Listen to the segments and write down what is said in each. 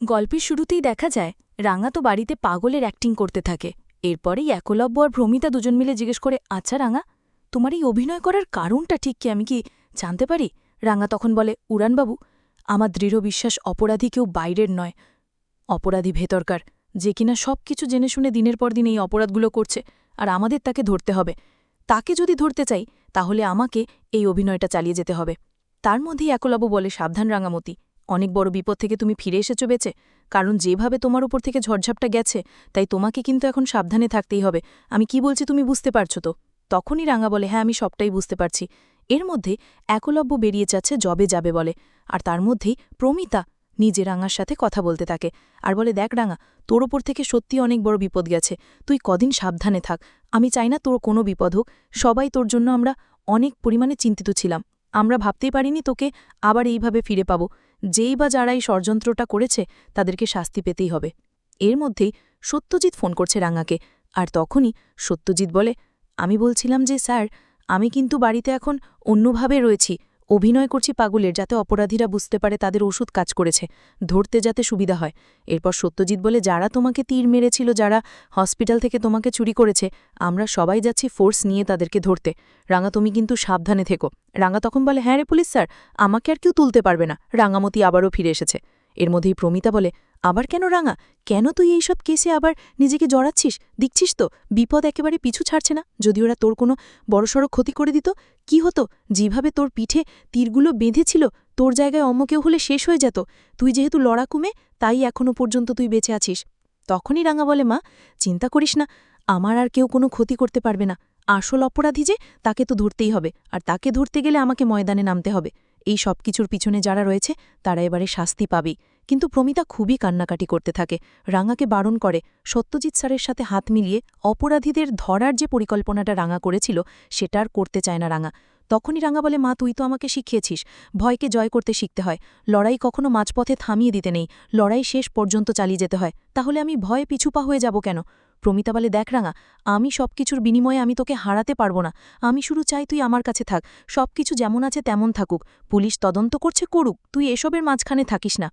গল্পের শুরুতেই দেখা যায়, রাঙা তো বাড়িতে পাগলের অ্যাক্টিং করতে থাকে। এরপরেই একলব্য আর ভ্রমিতা দুজন মিলে জিজ্ঞেস করে আচ্ছা রাঙা, তোমার এই অভিনয় করার কারণটা ঠিক কি? আমি কি জানতে পারি? রাঙা তখন বলে, উড়ানবাবু, আমার দৃঢ় বিশ্বাস অপরাধী কেউ বাইরের নয়। অপরাধী ভেতরকার, যে কিনা সব কিছু জেনে শুনে দিনের পর দিন এই অপরাধগুলো করছে, আর আমাদের তাকে ধরতে হবে। তাকে যদি ধরতে চাই, তাহলে আমাকে এই অভিনয়টা চালিয়ে যেতে হবে। তার মধ্যেই একলব্য বলে, সাবধান রাঙামতি। অনেক বড় বিপদ থেকে তুমি ফিরে এসেছ বেঁচে। কারণ যেভাবে তোমার উপর থেকে ঝড়ঝাপটা গেছে, তাই তোমাকে কিন্তু এখন সাবধানে থাকতেই হবে। আমি কি বলছি তুমি বুঝতে পারছ তো? তখনই রাঙা বলে হ্যাঁ আমি সবটাই বুঝতে পারছি। এর মধ্যে একলব্য বেরিয়ে যাচ্ছে, জবে যাবে বলে। আর তার মধ্যেই প্রমিতা নিজে রাঙার সাথে কথা বলতে থাকে। আর বলে, দেখ রাঙা, তোর ওপর থেকে সত্যি অনেক বড় বিপদ গেছে। তুই কদিন সাবধানে থাক। আমি চাই না তোর কোনো বিপদ হোক। সবাই তোর জন্য আমরা অনেক পরিমাণে চিন্তিত ছিলাম। আমরা ভাবতেই পারিনি তোকে আবার এইভাবে ফিরে পাবো। যেই বা যারাই ষড়যন্ত্রটা করেছে, তাদেরকে শাস্তি পেতেই হবে। এর মধ্যেই সত্যজিৎ ফোন করছে রাঙাকে, আর তখনই সত্যজিৎ বলে, আমি বলছিলাম যে, স্যার, আমি কিন্তু বাড়িতে এখন অন্যভাবে রয়েছি অভিনয় করছি পাগলের যাতে অপরাধীরা বুঝতে পারে তাদের ওষুধ কাজ করেছে, ধরতে যাতে সুবিধা হয়। এরপর সত্যজিৎ বলে, যারা তোমাকে তীর মেরেছিল, যারা হসপিটাল থেকে তোমাকে চুরি করেছে, আমরা সবাই যাচ্ছি ফোর্স নিয়ে তাদেরকে ধরতে। রাঙা, তুমি কিন্তু সাবধানে থেকো। রাঙা তখন বলে হ্যাঁ রে পুলিশ স্যার, আমাকে আর কেউ তুলতে পারবে না। রাঙামতি আবারও ফিরে এসেছে। এর মধ্যেই প্রমিতা বলে, আবার কেন রাঙা? কেন তুই এইসব কেসে আবার নিজেকে জড়াচ্ছিস? দেখছিস তো, বিপদ একেবারে পিছু ছাড়ছে না। যদি ওরা তোর কোনো বড়সড় ক্ষতি করে দিত, কি হতো? যেভাবে তোর পিঠে তীরগুলো বেঁধেছিল, তোর জায়গায় অন্য কেউ হলে শেষ হয়ে যেত। তুই যেহেতু লড়াকুমে, তাই এখনও পর্যন্ত তুই বেঁচে আছিস। তখনই রাঙা বলে, মা, চিন্তা করিস না, আমার আর কেউ কোনো ক্ষতি করতে পারবে না। আসল অপরাধী যে, তাকে তো ধরতেই হবে। আর তাকে ধরতে গেলে আমাকে ময়দানে নামতে হবে। এই সব কিছুর পিছনে যারা রয়েছে, তারা এবারে শাস্তি পাবেই। কিন্তু প্রমিতা খুবই কান্নাকাটি করতে থাকে। রাঙাকে বারণ করে, সত্যজিৎ স্যারের সাথে হাত মিলিয়ে অপরাধীদের ধরার যে পরিকল্পনাটা রাঙা করেছিল, সেটা আর করতে চায় না রাঙা। তখনই রাঙা বলে, মা, তুই তো আমাকে শিখিয়েছিস। ভয়কে জয় করতে শিখতে হয়। লড়াই কখনো মাঝপথে থামিয়ে দিতে নেই। লড়াই শেষ পর্যন্ত চালিয়ে যেতে হয়। তাহলে আমি ভয়ে পিছুপা হয়ে যাব কেন? প্রমিতা বলে, দেখ রাঙা, আমি সব কিছুর বিনিময়ে আমি তোকে হারাতে পারব না। আমি শুরু চাই তুই আমার কাছে থাক। সব কিছু যেমন আছে তেমন থাকুক। পুলিশ তদন্ত করছে, করুক। তুই এসবের মাঝখানে থাকিস না।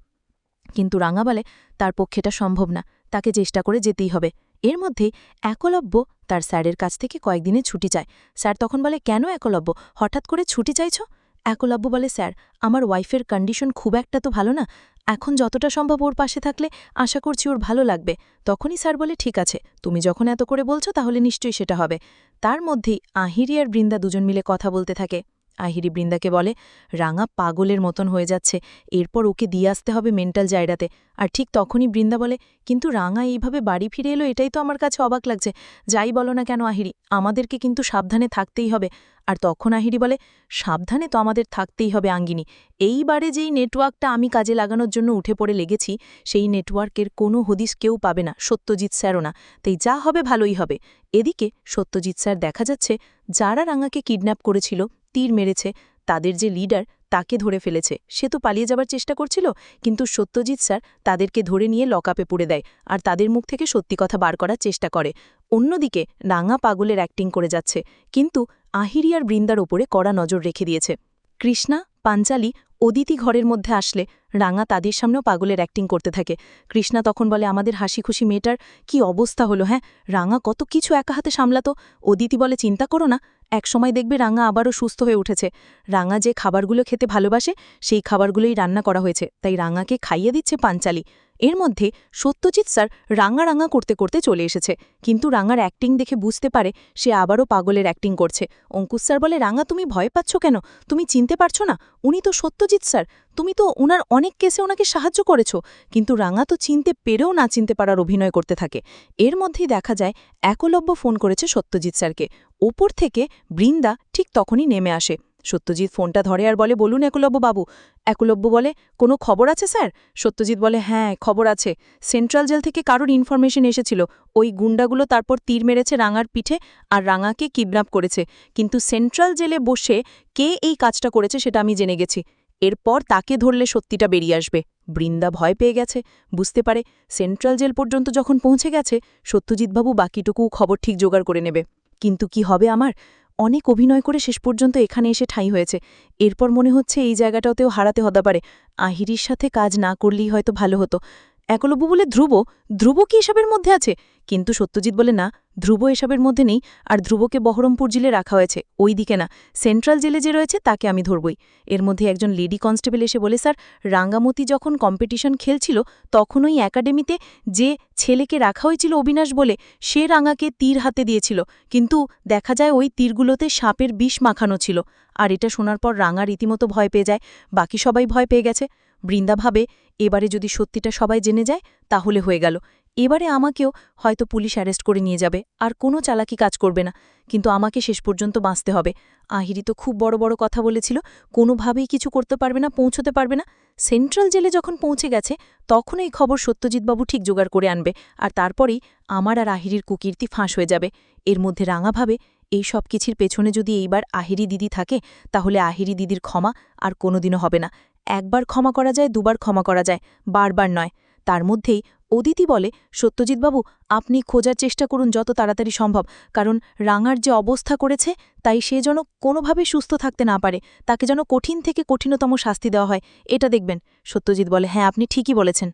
কিন্তু রাঙা বলে, তার পক্ষেটা সম্ভব না। তাকে চেষ্টা করে যেতেই হবে। এর মধ্যেই একলব্য তার স্যারের কাছ থেকে কয়েকদিনে ছুটি চায়। স্যার তখন বলে, কেন একলব্য? হঠাৎ করে ছুটি চাইছ? একলব্য বলে, স্যার, আমার ওয়াইফের কন্ডিশন খুব একটা তো ভালো না। এখন যতটা সম্ভব ওর পাশে থাকলে আশা করছি ওর ভালো লাগবে। তখনই স্যার বলে, ঠিক আছে, তুমি যখন এত করে বলছো তাহলে নিশ্চয়ই সেটা হবে। তার মধ্যেই আহিরি আর বৃন্দা দুজন মিলে কথা বলতে থাকে। আহিরি বৃন্দাকে বলে, রাঙা পাগলের মতন হয়ে যাচ্ছে, এরপর ওকে দিয়ে আসতে হবে মেন্টাল জায়গাতে। আর ঠিক তখনই বৃন্দা বলে, কিন্তু রাঙা এইভাবে বাড়ি ফিরে এলো, এটাই তো আমার কাছে অবাক লাগছে। যাই বলো না কেন আহিরি, আমাদেরকে কিন্তু সাবধানে থাকতেই হবে। আর তখন আহিরি বলে, সাবধানে তো আমাদের থাকতেই হবে আঙ্গিনী। এইবারে যেই নেটওয়ার্কটা আমি কাজে লাগানোর জন্য উঠে পড়ে লেগেছি, সেই নেটওয়ার্কের কোনো হদিস কেউ পাবে না, সত্যজিৎ স্যারও না। তাই যা হবে ভালোই হবে। এদিকে সত্যজিৎ স্যার দেখা যাচ্ছে, যারা রাঙাকে কিডন্যাপ করেছিল তীর মেরেছে। তাদের যে লিডার, তাকে ধরে ফেলেছে। সে তো পালিয়ে যাবার চেষ্টা করছিল, কিন্তু সত্যজিৎ স্যার তাদেরকে ধরে নিয়ে লকআপে পুড়ে দেয় আর তাদের মুখ থেকে সত্যি কথা বার করার চেষ্টা করে। অন্যদিকে, রাঙা পাগলের অ্যাক্টিং করে যাচ্ছে, কিন্তু আহিরিয়ার বৃন্দার ওপরে কড়া নজর রেখে দিয়েছে। কৃষ্ণা, পাঞ্চালি, অদিতি ঘরের মধ্যে আসলে রাঙা তাদের সামনেও পাগলের অ্যাক্টিং করতে থাকে। কৃষ্ণা তখন বলে, আমাদের হাসি খুশি মেয়েটার কি অবস্থা হলো হ্যাঁ? রাঙা কত কিছু একা হাতে সামলাতো। অদিতি বলে, চিন্তা করো না একসময় দেখবে রাঙা আবারও সুস্থ হয়ে উঠেছে। রাঙা যে খাবারগুলো খেতে ভালোবাসে, সেই খাবারগুলোই রান্না করা হয়েছে। তাই রাঙাকে খাইয়ে দিচ্ছে পাঞ্চালি। এর মধ্যে সত্যজিৎ স্যার রাঙা রাঙা করতে করতে চলে এসেছে। কিন্তু রাঙার অ্যাক্টিং দেখে বুঝতে পারে সে আবারও পাগলের অ্যাক্টিং করছে। অঙ্কুশ স্যার বলে, রাঙা, তুমি ভয় পাচ্ছ কেন? তুমি চিনতে পারছ না? উনি তো সত্যজিৎ স্যার। তুমি তো ওনার অনেক কেসে ওনাকে সাহায্য করেছ। কিন্তু রাঙা তো চিনতে পেরেও না চিনতে পারার অভিনয় করতে থাকে। এর মধ্যেই দেখা যায়, একলব্য ফোন করেছে সত্যজিৎ স্যারকে। ওপর থেকে বৃন্দা ঠিক তখনই নেমে আসে। সত্যজিৎ ফোনটা ধরে আর বলে, বলুন একলব্য বাবু। একলব্য বলে, কোনো খবর আছে স্যার? সত্যজিৎ বলে হ্যাঁ খবর আছে। সেন্ট্রাল জেল থেকে কারোর ইনফরমেশন এসেছিল। ওই গুন্ডাগুলো তারপর তীর মেরেছে রাঙার পিঠে আর রাঙাকে কিডন্যাপ করেছে। কিন্তু সেন্ট্রাল জেলে বসে কে এই কাজটা করেছে সেটা আমি জেনে গেছি। এরপর তাকে ধরলে সত্যিটা বেরিয়ে আসবে। বৃন্দা ভয় পেয়ে গেছে। বুঝতে পারে সেন্ট্রাল জেল পর্যন্ত যখন পৌঁছে গেছে সত্যজিৎবাবু বাকিটুকু খবর ঠিক জোগাড় করে নেবে। কিন্তু কি হবে আমার? অনেক অভিনয় করে শেষ পর্যন্ত এখানে এসে ঠাঁই হয়েছে। এরপর মনে হচ্ছে এই জায়গাটাতেও হারাতে হতে পারে। আহিরির সাথে কাজ না করলেই হয়তো ভালো হতো। একলব্য বলে ধ্রুব? ধ্রুব কি এসবের মধ্যে আছে? কিন্তু সত্যজিৎ বলে না, ধ্রুব এসবের মধ্যে নেই আর ধ্রুবকে বহরমপুর জেলে রাখা হয়েছে। ওই দিকে না, সেন্ট্রাল জেলে যে রয়েছে তাকে আমি ধরবই। এর মধ্যে একজন লেডি কনস্টেবল এসে বলে, স্যার, রাঙ্গামতি যখন কম্পিটিশন খেলছিল তখন ওই একাডেমিতে যে ছেলেকে রাখা হয়েছিল অবিনাশ বলে, সে রাঙাকে তীর হাতে দিয়েছিল। কিন্তু দেখা যায় ওই তীরগুলোতে সাপের বিষ মাখানো ছিল। আর এটা শোনার পর রাঙা রীতিমতো ভয় পেয়ে যায়। বাকি সবাই ভয় পেয়ে গেছে। বৃন্দা ভাবে, এবারে যদি সত্যিটা সবাই জেনে যায়, তাহলে হয়ে গেল। এবারে আমাকেও হয়তো পুলিশ অ্যারেস্ট করে নিয়ে যাবে, আর কোনো চালাকি কাজ করবে না। কিন্তু আমাকে শেষ পর্যন্ত বাঁচতে হবে। আহিরি তো খুব বড় বড় কথা বলেছিল, কোনোভাবেই কিছু করতে পারবে না, পৌঁছতে পারবে না। সেন্ট্রাল জেলে যখন পৌঁছে গেছে, তখন এই খবর সত্যজিৎবাবু ঠিক জোগাড় করে আনবে, আর তারপরেই আমার আর আহিরির কুকীর্তি ফাঁস হয়ে যাবে। এর মধ্যে রাঙাভাবে এই সব কিছুর পেছনে যদি এইবার আহিরি দিদি থাকে, তাহলে আহিরি দিদির ক্ষমা আর কোনোদিনও হবে না। একবার ক্ষমা করা যায়, দুবার ক্ষমা করা যায়, বারবার নয়। তার মধ্যেই অদিতি বলে, সত্যজিৎবাবু, আপনি খোঁজার চেষ্টা করুন যত তাড়াতাড়ি সম্ভব। কারণ রাঙার যে অবস্থা করেছে, তাই সে যেন কোনোভাবে সুস্থ থাকতে না পারে। তাকে যেন কঠিন থেকে কঠিনতম শাস্তি দেওয়া হয়, এটা দেখবেন। সত্যজিৎ বলে হ্যাঁ আপনি ঠিকই বলেছেন।